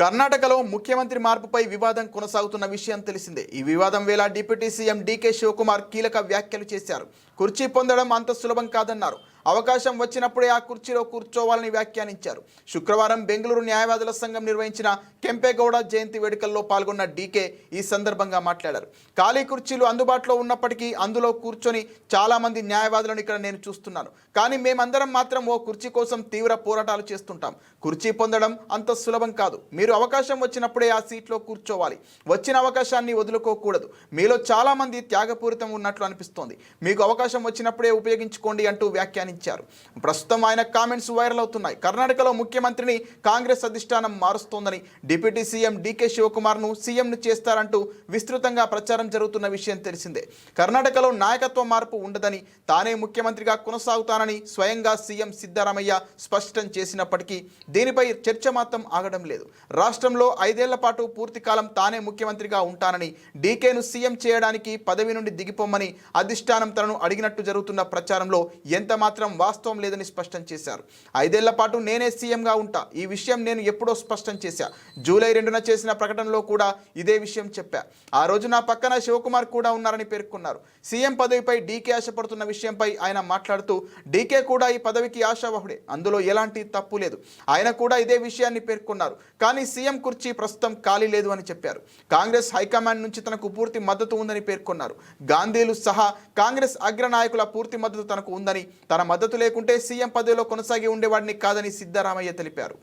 కర్ణాటకలో ముఖ్యమంత్రి మార్పుపై వివాదం కొనసాగుతున్న విషయం తెలిసిందే. ఈ వివాదం వేళ డిప్యూటీ సీఎం డీకే శివకుమార్ కీలక వ్యాఖ్యలు చేశారు. కుర్చీ పొందడం అంత సులభం కాదన్నారు. అవకాశం వచ్చినప్పుడే ఆ కుర్చీలో కూర్చోవాలని వ్యాఖ్యానించారు. శుక్రవారం బెంగళూరు న్యాయవాదుల సంఘం నిర్వహించిన కెంపేగౌడ జయంతి వేడుకల్లో పాల్గొన్న డీకే ఈ సందర్భంగా మాట్లాడారు. ఖాళీ కుర్చీలు అందుబాటులో ఉన్నప్పటికీ అందులో కూర్చొని చాలామంది న్యాయవాదులను ఇక్కడ నేను చూస్తున్నాను. కానీ మేమందరం మాత్రం ఓ కుర్చీ కోసం తీవ్ర పోరాటాలు చేస్తుంటాం. కుర్చీ పొందడం అంత సులభం కాదు. మీరు అవకాశం వచ్చినప్పుడే ఆ సీట్లో కూర్చోవాలి. వచ్చిన అవకాశాన్ని వదులుకోకూడదు. మీలో చాలామంది త్యాగపూరితం ఉన్నట్లు అనిపిస్తోంది. మీకు అవకాశం వచ్చినప్పుడే ఉపయోగించుకోండి అంటూ వ్యాఖ్యానించారు. ప్రస్తుతం ఆయన కామెంట్స్ వైరల్ అవుతున్నాయి. కర్ణాటకలో ముఖ్యమంత్రిని కాంగ్రెస్ అధిష్టానం మారుస్తోందని డిప్యూటీ సీఎం డీకే శివకుమార్ను సీఎంను చేస్తారంటూ విస్తృతంగా ప్రచారం జరుగుతున్న విషయం తెలిసిందే. కర్ణాటకలో నాయకత్వ మార్పు ఉండదని తానే ముఖ్యమంత్రిగా కొనసాగుతానని స్వయంగా సీఎం సిద్ధరామయ్య స్పష్టం చేసినప్పటికీ దీనిపై చర్చ మాత్రం ఆగడం లేదు. రాష్ట్రంలో ఐదేళ్ళ పాటు పూర్తి కాలం తానే ముఖ్యమంత్రిగా ఉంటానని డీకేను సీఎం చేయడానికి పదవి నుండి దిగిపోమ్మని అధిష్టానం తనను అడిగినట్టు జరుగుతున్న ప్రచారంలో ఎంత మాత్రం వాస్తవం లేదని స్పష్టం చేశారు. ఐదేళ్ళ పాటు నేనే సీఎంగా ఉంటా. ఈ విషయం నేను ఎప్పుడో స్పష్టం చేశా. జూలై రెండున చేసిన ప్రకటనలో కూడా ఇదే విషయం చెప్పా. ఆ రోజు నా పక్కన శివకుమార్ కూడా ఉన్నారని పేర్కొన్నారు. సీఎం పదవిపై డీకే ఆశపడుతున్న విషయంపై ఆయన మాట్లాడుతూ డీకే కూడా ఈ పదవికి ఆశావహుడే. అందులో ఎలాంటి తప్పు లేదు. ఆయన కూడా ఇదే విషయాన్ని పేర్కొన్నారు. కానీ సీఎం కుర్చీ ప్రస్తుతం ఖాళీ లేదు అని చెప్పారు. కాంగ్రెస్ హైకమాండ్ నుంచి తనకు పూర్తి మద్దతు ఉందని పేర్కొన్నారు. గాంధీలు సహా కాంగ్రెస్ అగ్రనాయకుల పూర్తి మద్దతు తనకు ఉందని తన మద్దతు లేకుంటే సీఎం పదవిలో కొనసాగి ఉండేవాడిని కాదని సిద్ధరామయ్య తెలిపారు.